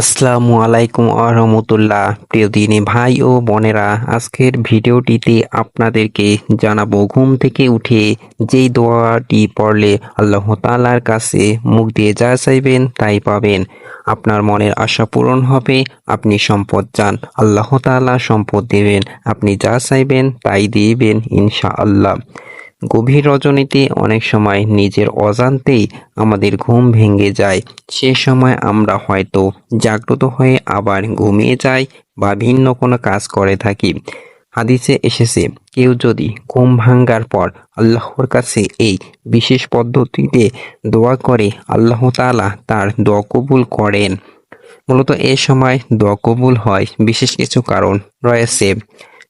আসসালামু আলাইকুম আহমতুল্লাহ প্রিয় দিনী ভাই ও বোনেরা, আজকের ভিডিওটিতে আপনাদেরকে জানাব, ঘুম থেকে উঠে যেই দোয়াটি পড়লে আল্লাহ তাআলার কাছে মুখ দিয়ে যা চাইবেন তাই পাবেন। আপনার মনের আশা পূরণ হবে, আপনি সম্পদ চান, আল্লাহ তাআলা সম্পদ দেবেন, আপনি যা চাইবেন তাই দিবেন ইনশা আল্লাহ গভীর রজনীতে অনেক সময় নিজের অজান্তেই আমাদের ঘুম ভেঙে যায়। সে সময় আমরা হয়তো জাগ্রত হয়ে আবার ঘুমিয়ে যাই বা ভিন্ন কোনো কাজ করে থাকি। হাদিসে এসেছে, কেউ যদি ঘুম ভাঙ্গার পর আল্লাহর কাছে এই বিশেষ পদ্ধতিতে দোয়া করে, আল্লাহ তাআলা তার দোয়া কবুল করেন। মূলত এ সময় দোয়া কবুল হয়। বিশেষ কিছু কারণ রয়েছে।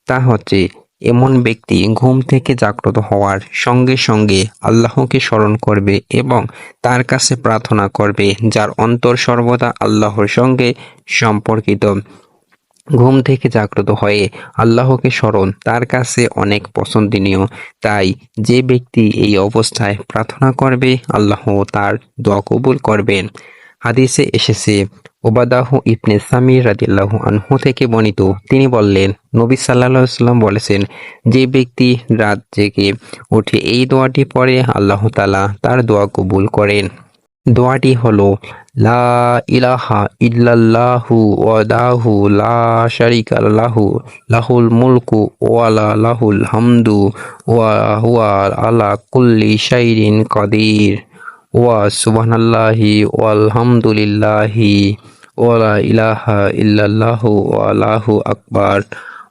তা হচ্ছে এমন ব্যক্তি ঘুম থেকে জাগ্রত হওয়ার সঙ্গে সঙ্গে আল্লাহকে স্মরণ করবে এবং তার কাছে প্রার্থনা করবে, যার অন্তর সর্বদা আল্লাহর সঙ্গে সম্পর্কিত। ঘুম থেকে জাগ্রত হয়ে আল্লাহকে স্মরণ তার কাছে অনেক পছন্দনীয়। তাই যে ব্যক্তি এই অবস্থায় প্রার্থনা করবে, আল্লাহ তার দোয়া কবুল করবেন। হাদিসে এসেছে, ওবাদাহু ইবনে সামির রাদিয়াল্লাহু আনহু থেকে বর্ণিত। তিনি বললেন, নবী আলাইহি সাল্লাম বলেছেন, যে ব্যক্তি রাত জেগে উঠে এই দোয়াটি পড়ে আল্লাহ তালা তার দোয়া কবুল করেন। দোয়াটি হলো, লা ইলাহা ইল্লাল্লাহু ওয়াদাহু লা শারিকা লাহু, লাহুল মুলকু ওয়ালা লাহুল হামদু ওয়া হুয়া আলা কুল্লি শাইরিন কাদির। ওয়া সুবহানাল্লাহি ওয়ালহামদুলিল্লাহি ওয়ালা ইলাহা ইল্লাল্লাহু ওয়ালাহু আকবার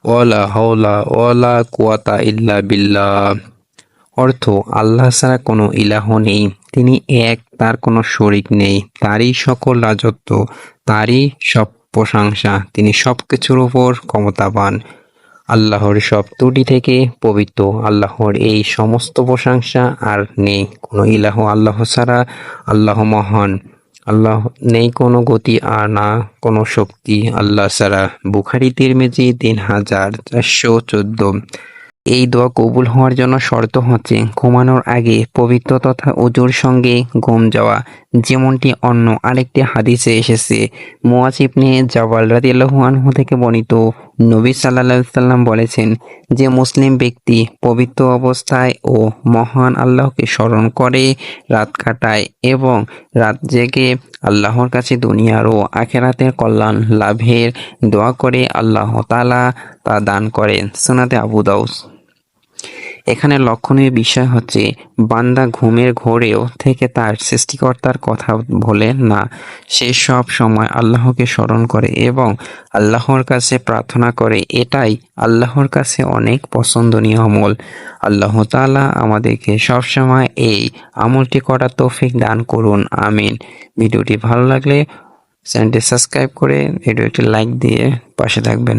ওয়ালা হাওলা ওয়ালা কুওয়াতা ইল্লা বিল্লাহ। অর্থ, আল্লাহ ছাড়া কোনো ইলাহ নেই। তিনি এক, তার কোনো শরিক নেই। তারই সকল রাজত্ব, তারই সব প্রশংসা। তিনি সব কিছুর উপর ক্ষমতাবান। আল্লাহর সব ত্রুটি থেকে পবিত্র আল্লাহর এই সমস্ত প্রশংসা আর নেই। কোনো ইলাহ আল্লাহ ছাড়া আল্লাহ মহান। আল্লাহ নেই কোনো গতি আর না কোনো শক্তি আল্লাহ ছাড়া। বুখারি, তিরমেজি, তিন হাজার চারশো চোদ্দ। এই দোয়া কবুল হওয়ার জন্য শর্ত হচ্ছে, ঘুমানোর আগে পবিত্র তথা উজুর সঙ্গে ঘুম যাওয়া। যেমনটি অন্য আরেকটি হাদিসে এসেছে, মুয়াজ ইবনে জাবাল রাদিয়াল্লাহু থেকে বর্ণিত। নবী আলাইহি সাল্লাম বলেছেন যে, মুসলিম ব্যক্তি পবিত্র অবস্থায় ও মহান আল্লাহকে স্মরণ করে রাত কাটায় এবং রাত জেগে আল্লাহর কাছে দুনিয়ার ও আখেরাতের কল্যাণ লাভের দোয়া করে আল্লাহ তাআলা তা দান করেন। সোনাতে আবু দাউস এখানে লক্ষণীয় বিষয় হচ্ছে, বান্দা ঘুমের ঘোরেও থেকে তার সৃষ্টিকর্তার কথা বলে না। সে সব সময় আল্লাহকে স্মরণ করে এবং আল্লাহর কাছে প্রার্থনা করে। এটাই আল্লাহর কাছে অনেক পছন্দনীয় আমল। আল্লাহ তাআলা আমাদেরকে সবসময় এই আমলটি করার তৌফিক দান করুন। আমিন। ভিডিওটি ভালো লাগলে চ্যানেলটি সাবস্ক্রাইব করে ভিডিওটি লাইক দিয়ে পাশে থাকবেন।